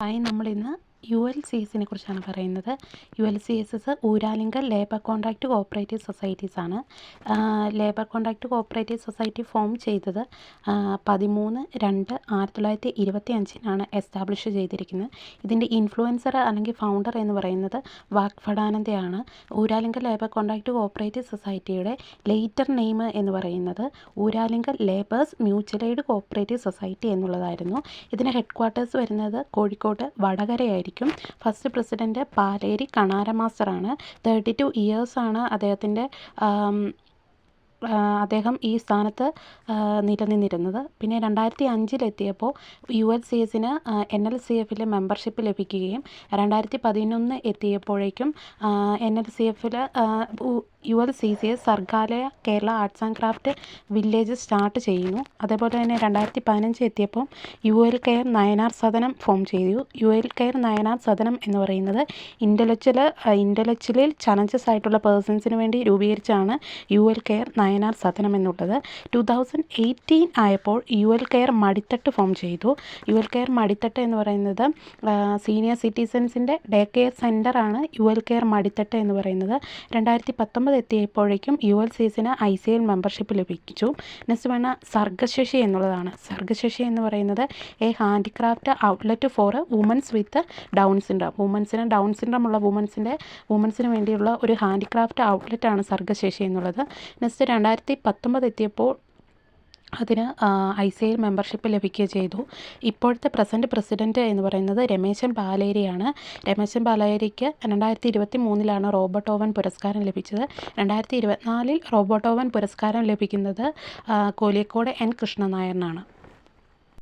Hi നമ്മളിന്ന് U L C എസിനെ കുറിച്ചാണ് പറയുന്നത്. U L C S S Uralungal labour contract cooperative societies ആണ്. Labour contract cooperative society form ചെയ്തത് പതിമൂന്ന് രണ്ട് ആയിരത്തി തൊള്ളായിരത്തി ഇരുപത്തി അഞ്ചിനാണ് എസ്റ്റാബ്ലിഷ് ചെയ്തിരിക്കുന്നത്. ഇതിന്റെ ഇൻഫ്ലുവൻസർ അല്ലെങ്കിൽ ഫൗണ്ടർ എന്ന് പറയുന്നത് വാഗ്ഭടാനന്ദയാണ് ഊരാലിങ്കൽ ലേബർ കോൺട്രാക്ട് കോഓപ്പറേറ്റീവ് സൊസൈറ്റിയുടെ ലേറ്റർ നെയിം എന്ന് പറയുന്നത് Uralungal labours mutual aid cooperative society എന്നുള്ളതായിരുന്നു. ഇതിന്റെ ഹെഡ് ക്വാർട്ടേഴ്സ് വരുന്നത് കോഴിക്കോട് വടകരയായിരിക്കും. ഫസ്റ്റ് പ്രസിഡന്റ് പാലേരി കണാര മാസ്റ്ററാണ് തേർട്ടി ടു ഇയേഴ്സാണ് അദ്ദേഹത്തിന്റെ അദ്ദേഹം ഈ സ്ഥാനത്ത് നിലനിന്നിരുന്നത്. പിന്നെ രണ്ടായിരത്തി അഞ്ചിലെത്തിയപ്പോൾ യു എൽ സി എസിന് എൻ എൽ സി എഫിൽ മെമ്പർഷിപ്പ് ലഭിക്കുകയും രണ്ടായിരത്തി പതിനൊന്ന് എത്തിയപ്പോഴേക്കും എൻ എൽ സി എഫിൽ U L C C S Sargalaya Kerala arts and craft village start ചെയ്യുന്നു. അതേപോലെ തന്നെ രണ്ടായിരത്തി പതിനഞ്ച് എത്തിയപ്പോൾ U L care Nayanar Sadanam form ചെയ്തു. U L care Nayanar Sadanam എന്ന് പറയുന്നത് ഇന്റലക്ച്വൽ ഇന്റലക്ച്വലിൽ ചലഞ്ചസ് ആയിട്ടുള്ള പേഴ്സൺസിന് വേണ്ടി രൂപീകരിച്ചാണ് U L care Nayanar Sadanam എന്നുള്ളത് ടു തൗസൻഡ് എയ്റ്റീൻ ആയപ്പോൾ U L care Madithattu form ചെയ്തു. യു എൽ കെയർ മടിത്തട്ട് എന്ന് പറയുന്നത് സീനിയർ സിറ്റിസൻസിന്റെ ഡേ കെയർ സെന്ററാണ് യു എൽ കെയർ മടിത്തട്ട് എന്ന് പറയുന്നത്. രണ്ടായിരത്തി പത്തൊമ്പത് എത്തിയപ്പോഴേക്കും യു എൽ സി എസിന് ഐ സി എൽ മെമ്പർഷിപ്പ് ലഭിച്ചു. നെക്സ്റ്റ് വേണ സർഗശശി എന്നുള്ളതാണ്. സർഗശശി എന്ന് പറയുന്നത് a handicraft outlet for womens with down syndrome വുമൻസിന് down syndrome ഉള്ള വുമൻസിന്റെ വുമൻസിന് വേണ്ടിയുള്ള ഒരു ഹാൻഡിക്രാഫ്റ്റ് ഔട്ട്ലെറ്റ് ആണ് സർഗശേഷി എന്നുള്ളത്. നെക്സ്റ്റ് രണ്ടായിരത്തി പത്തൊമ്പത് എത്തിയപ്പോൾ അതിന് ഐ സി എൽ മെമ്പർഷിപ്പ് ലഭിക്കുകയും ചെയ്തു. ഇപ്പോഴത്തെ പ്രസന്റ് പ്രസിഡന്റ് എന്ന് പറയുന്നത് രമേശൻ പാലേരിയാണ്. രമേശൻ പാലേരിക്ക് രണ്ടായിരത്തി ഇരുപത്തി മൂന്നിലാണ് റോബർട്ട് ഓവൻ പുരസ്കാരം ലഭിച്ചത്. രണ്ടായിരത്തി ഇരുപത്തിനാലിൽ റോബർട്ട് ഓവൻ പുരസ്കാരം ലഭിക്കുന്നത് കോലിയക്കോട് എൻ കൃഷ്ണനായറിനാണ്.